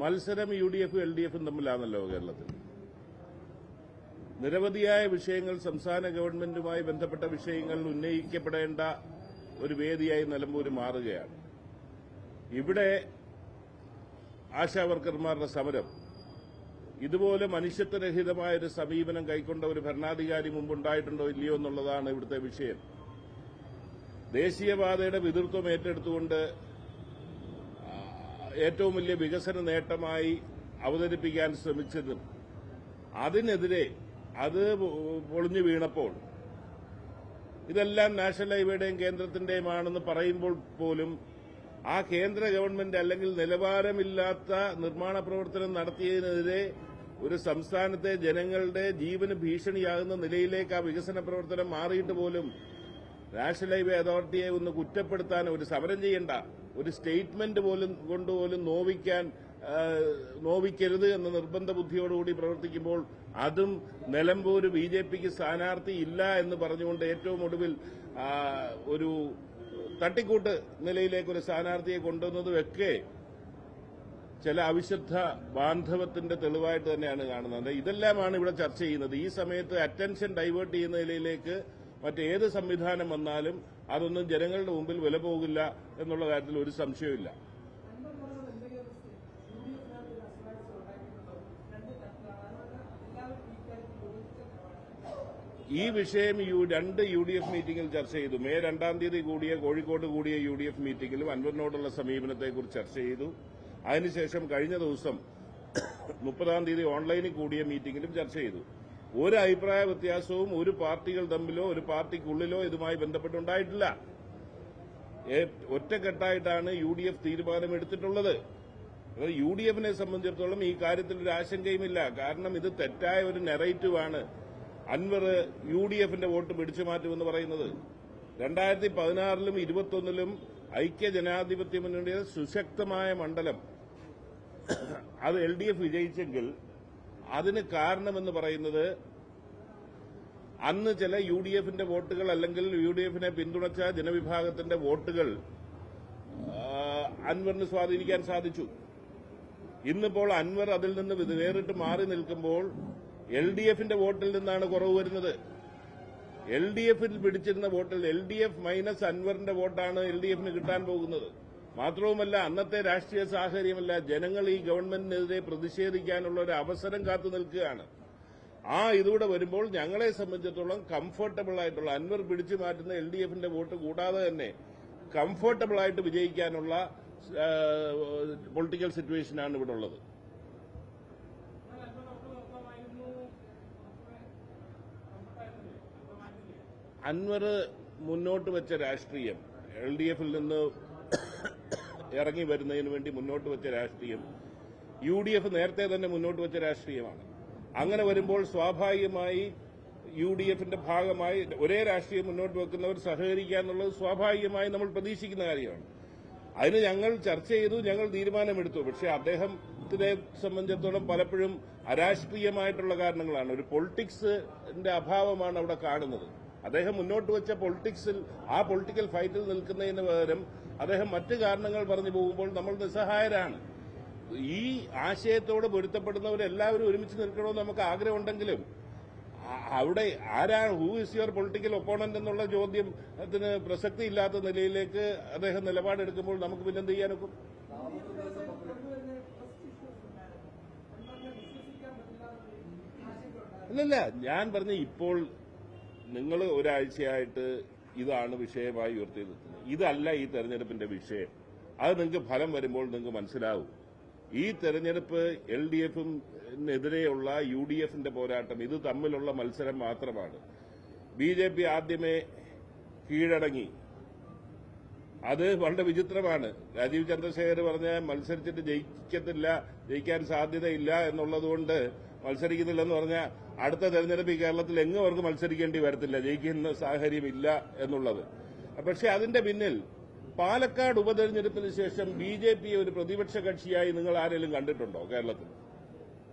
മത്സരം U D എഫും L D എഫും തമ്മിലാണല്ലോ കേരളത്തിൽ. നിരവധിയായ വിഷയങ്ങൾ സംസ്ഥാന ഗവൺമെന്റുമായി ബന്ധപ്പെട്ട വിഷയങ്ങൾ ഉന്നയിക്കപ്പെടേണ്ട ഒരു വേദിയായി നിലമ്പൂര് മാറുകയാണ്. ഇവിടെ ആശാവർക്കർമാരുടെ സമരം ഇതുപോലെ മനുഷ്യത്വരഹിതമായ ഒരു സമീപനം കൈക്കൊണ്ട ഒരു ഭരണാധികാരി മുമ്പുണ്ടായിട്ടുണ്ടോ ഇല്ലയോ എന്നുള്ളതാണ് ഇവിടുത്തെ വിഷയം. ദേശീയപാതയുടെ പിതൃത്വം ഏറ്റെടുത്തുകൊണ്ട് ഏറ്റവും വലിയ വികസന നേട്ടമായി അവതരിപ്പിക്കാൻ ശ്രമിച്ചതും. അതിനെതിരെ അത് പൊളിഞ്ഞു വീണപ്പോൾ ഇതെല്ലാം നാഷണൽ ഹൈവേയുടെയും കേന്ദ്രത്തിന്റെയുമാണെന്ന് പറയുമ്പോൾ പോലും ആ കേന്ദ്ര ഗവൺമെന്റ് അല്ലെങ്കിൽ നിലവാരമില്ലാത്ത നിർമ്മാണ പ്രവർത്തനം നടത്തിയതിനെതിരെ ഒരു സംസ്ഥാനത്തെ ജനങ്ങളുടെ ജീവന് ഭീഷണിയാകുന്ന നിലയിലേക്ക് ആ വികസന പ്രവർത്തനം മാറിയിട്ട് പോലും നാഷണൽ ഹൈവേ അതോറിറ്റിയെ ഒന്ന് കുറ്റപ്പെടുത്താൻ ഒരു സമരം ചെയ്യണ്ട. ഒരു സ്റ്റേറ്റ്മെന്റ് പോലും കൊണ്ടുപോലും നോവിക്കാൻ നോവിക്കരുത് എന്ന നിർബന്ധ ബുദ്ധിയോടുകൂടി പ്രവർത്തിക്കുമ്പോൾ അതും നിലമ്പൂർ ബി ജെ പിക്ക് സ്ഥാനാർത്ഥി ഇല്ല എന്ന് പറഞ്ഞുകൊണ്ട് ഏറ്റവും ഒടുവിൽ ഒരു തട്ടിക്കൂട്ട് നിലയിലേക്ക് ഒരു സ്ഥാനാർത്ഥിയെ കൊണ്ടുവന്നതുമൊക്കെ ചില അവിശുദ്ധ ബാന്ധവത്തിന്റെ തെളിവായിട്ട് തന്നെയാണ് കാണുന്നത്. ഇതെല്ലാമാണ് ഇവിടെ ചർച്ച ചെയ്യുന്നത്. ഈ സമയത്ത് അറ്റൻഷൻ ഡൈവേർട്ട് ചെയ്യുന്ന നിലയിലേക്ക് മറ്റേത് സംവിധാനം വന്നാലും അതൊന്നും ജനങ്ങളുടെ മുമ്പിൽ വില പോകില്ല എന്നുള്ള കാര്യത്തിൽ ഒരു സംശയമില്ല ഈ വിഷയം യു രണ്ട് യു ഡി എഫ് മീറ്റിംഗിൽ ചർച്ച ചെയ്തു. മേ രണ്ടാം തീയതി കൂടിയ കോഴിക്കോട് കൂടിയ യു ഡി എഫ് മീറ്റിംഗിലും അൻവറിനോടുള്ള സമീപനത്തെക്കുറിച്ച് ചർച്ച ചെയ്തു. അതിനുശേഷം കഴിഞ്ഞ ദിവസം മുപ്പതാം തീയതി ഓൺലൈനിൽ കൂടിയ മീറ്റിംഗിലും ചർച്ച ചെയ്തു. ഒരു അഭിപ്രായ വ്യത്യാസവും ഒരു പാർട്ടികൾ തമ്മിലോ ഒരു പാർട്ടിക്കുള്ളിലോ ഇതുമായി ബന്ധപ്പെട്ടുണ്ടായിട്ടില്ല. ഒറ്റക്കെട്ടായിട്ടാണ് യു ഡി എഫ് തീരുമാനമെടുത്തിട്ടുള്ളത്. യു ഡി എഫിനെ സംബന്ധിച്ചിടത്തോളം ഈ കാര്യത്തിൽ ഒരു ആശങ്കയുമില്ല. കാരണം ഇത് തെറ്റായ ഒരു നെറേറ്റീവാണ് അൻവർ യു ഡി എഫിന്റെ വോട്ട് പിടിച്ചു മാറ്റുമെന്ന് പറയുന്നത്. രണ്ടായിരത്തി പതിനാറിലും ഇരുപത്തൊന്നിലും ഐക്യ ജനാധിപത്യ മുന്നണിയുടെ സുശക്തമായ മണ്ഡലം അത് എൽ ഡി എഫ് വിജയിച്ചെങ്കിൽ അതിന് കാരണമെന്ന് പറയുന്നത് അന്ന് ചില യു ഡി എഫിന്റെ വോട്ടുകൾ അല്ലെങ്കിൽ യു ഡി എഫിനെ പിന്തുണച്ച ജനവിഭാഗത്തിന്റെ വോട്ടുകൾ അൻവറിന് സ്വാധീനിക്കാൻ സാധിച്ചു. ഇന്നിപ്പോൾ അൻവർ അതിൽ നിന്ന് വേറിട്ട് മാറി നിൽക്കുമ്പോൾ എൽ ഡി എഫിന്റെ വോട്ടിൽ നിന്നാണ് കുറവ് വരുന്നത്. എൽ ഡി എഫിൽ പിടിച്ചിരുന്ന വോട്ടിൽ എൽ ഡി എഫ് മൈനസ് അൻവറിന്റെ വോട്ടാണ് എൽ ഡി എഫിന് കിട്ടാൻ പോകുന്നത്. മാത്രവുമല്ല അന്നത്തെ രാഷ്ട്രീയ സാഹചര്യമല്ല ജനങ്ങൾ ഈ ഗവൺമെന്റിനെതിരെ പ്രതിഷേധിക്കാനുള്ള ഒരു അവസരം കാത്തു നിൽക്കുകയാണ്. ആ ഇതൂടെ വരുമ്പോൾ ഞങ്ങളെ സംബന്ധിച്ചിടത്തോളം കംഫർട്ടബിൾ ആയിട്ടുള്ള അൻവർ പിടിച്ചു മാറ്റുന്ന എൽ ഡി എഫിന്റെ വോട്ട് കൂടാതെ തന്നെ കംഫർട്ടബിൾ ആയിട്ട് വിജയിക്കാനുള്ള പൊളിറ്റിക്കൽ സിറ്റുവേഷനാണ് ഇവിടെ ഉള്ളത്. അൻവർ മുന്നോട്ട് വെച്ച രാഷ്ട്രീയം എൽ ഡി എഫിൽ നിന്ന് ഇറങ്ങി വരുന്നതിന് വേണ്ടി മുന്നോട്ട് വെച്ച രാഷ്ട്രീയം. യു ഡി എഫ് നേരത്തെ തന്നെ മുന്നോട്ട് വെച്ച രാഷ്ട്രീയമാണ്. അങ്ങനെ വരുമ്പോൾ സ്വാഭാവികമായി യു ഡി എഫിന്റെ ഭാഗമായി ഒരേ രാഷ്ട്രീയം മുന്നോട്ട് വെക്കുന്നവർ സഹകരിക്കുക എന്നുള്ളത് സ്വാഭാവികമായി നമ്മൾ പ്രതീക്ഷിക്കുന്ന കാര്യമാണ്. അതിന് ഞങ്ങൾ ചർച്ച ചെയ്തു ഞങ്ങൾ തീരുമാനമെടുത്തു. പക്ഷെ അദ്ദേഹത്തിനെ സംബന്ധിച്ചിടത്തോളം പലപ്പോഴും അരാഷ്ട്രീയമായിട്ടുള്ള കാരണങ്ങളാണ്. ഒരു പൊളിറ്റിക്സിന്റെ അഭാവമാണ് അവിടെ കാണുന്നത്. അദ്ദേഹം മുന്നോട്ട് വെച്ച പൊളിറ്റിക്സിൽ ആ പൊളിറ്റിക്കൽ ഫൈറ്റിൽ നിൽക്കുന്നതിന് പകരം അദ്ദേഹം മറ്റു കാരണങ്ങൾ പറഞ്ഞു പോകുമ്പോൾ നമ്മൾ നിസ്സഹായരാണ്. ഈ ആശയത്തോട് പൊരുത്തപ്പെടുന്നവരെല്ലാവരും ഒരുമിച്ച് നിൽക്കണമെന്ന് നമുക്ക് ആഗ്രഹമുണ്ടെങ്കിലും അവിടെ ആരാണ് who is your political opponent എന്നുള്ള ചോദ്യത്തിന് പ്രസക്തി ഇല്ലാത്ത നിലയിലേക്ക് അദ്ദേഹം നിലപാടെടുക്കുമ്പോൾ നമുക്ക് പിന്നെ എന്ത് ചെയ്യാനൊക്കും? അല്ലല്ല ഞാൻ പറഞ്ഞ ഇപ്പോൾ നിങ്ങൾ ഒരാഴ്ചയായിട്ട് ഇതാണ് വിഷയമായി ഉയർത്തി നിർത്തുന്നത് ഇതല്ല ഈ തെരഞ്ഞെടുപ്പിന്റെ വിഷയം. അത് നിങ്ങൾക്ക് ഫലം വരുമ്പോൾ നിങ്ങൾക്ക് മനസ്സിലാവും. ഈ തെരഞ്ഞെടുപ്പ് എൽ ഡി എഫിനെതിരെയുള്ള യു ഡി എഫിന്റെ പോരാട്ടം ഇത് തമ്മിലുള്ള മത്സരം മാത്രമാണ്. ബി ജെ പി ആദ്യമേ കീഴടങ്ങി. അത് വളരെ വിചിത്രമാണ്. രാജീവ് ചന്ദ്രശേഖർ പറഞ്ഞ മത്സരിച്ചിട്ട് ജയിക്കത്തില്ല ജയിക്കാൻ സാധ്യതയില്ല എന്നുള്ളതുകൊണ്ട് മത്സരിക്കുന്നില്ലെന്ന് പറഞ്ഞാൽ അടുത്ത തെരഞ്ഞെടുപ്പ് ഈ കേരളത്തിൽ എങ്ങും അവർക്ക് മത്സരിക്കേണ്ടി വരത്തില്ല ജയിക്കുന്ന സാഹചര്യമില്ല എന്നുള്ളത്. പക്ഷെ അതിന്റെ പിന്നിൽ പാലക്കാട് ഉപതെരഞ്ഞെടുപ്പിന് ശേഷം ബി ജെ പി ഒരു പ്രതിപക്ഷ കക്ഷിയായി നിങ്ങൾ ആരെങ്കിലും കണ്ടിട്ടുണ്ടോ കേരളത്തിൽ?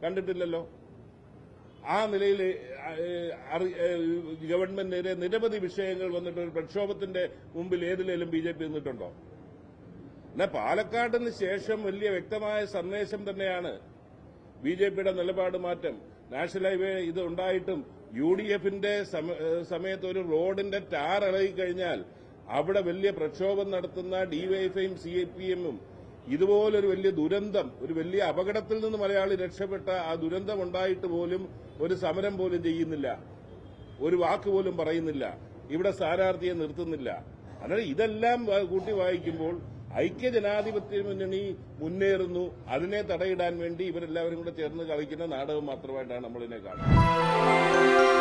കണ്ടിട്ടില്ലല്ലോ. ആ നിലയിൽ ഗവൺമെന്റിനെതിരെ നിരവധി വിഷയങ്ങൾ വന്നിട്ട് ഒരു പ്രക്ഷോഭത്തിന്റെ മുമ്പിൽ ഏതിലേലും ബി ജെ പി നിന്നിട്ടുണ്ടോ? എന്നാൽ പാലക്കാടിന് ശേഷം വലിയ വ്യക്തമായ സന്ദേശം തന്നെയാണ് ബി ജെ പിയുടെ നിലപാട് മാറ്റം. നാഷണൽ ഹൈവേ ഇത് ഉണ്ടായിട്ടും യു ഡി എഫിന്റെ സമയത്ത് ഒരു റോഡിന്റെ ടാർ ഇളകി കഴിഞ്ഞാൽ അവിടെ വലിയ പ്രക്ഷോഭം നടത്തുന്ന ഡിവൈഎഫ്ഐയും സി ഐ പി എമ്മും ഇതുപോലൊരു വലിയ ദുരന്തം ഒരു വലിയ അപകടത്തിൽ നിന്ന് മലയാളി രക്ഷപ്പെട്ട ആ ദുരന്തം ഉണ്ടായിട്ട് പോലും ഒരു സമരം പോലും ചെയ്യുന്നില്ല. ഒരു വാക്ക് പോലും പറയുന്നില്ല. ഇവിടെ സ്ഥാനാർത്ഥിയെ നിർത്തുന്നില്ല. അതായത് ഇതെല്ലാം കൂട്ടി വായിക്കുമ്പോൾ ഐക്യ ജനാധിപത്യ മുന്നണി മുന്നേറുന്നു. അതിനെ തടയിടാൻ വേണ്ടി ഇവരെല്ലാവരും കൂടെ ചേർന്ന് കളിക്കുന്ന നാടകം മാത്രമായിട്ടാണ് നമ്മളിതിനെ കാണുന്നത്.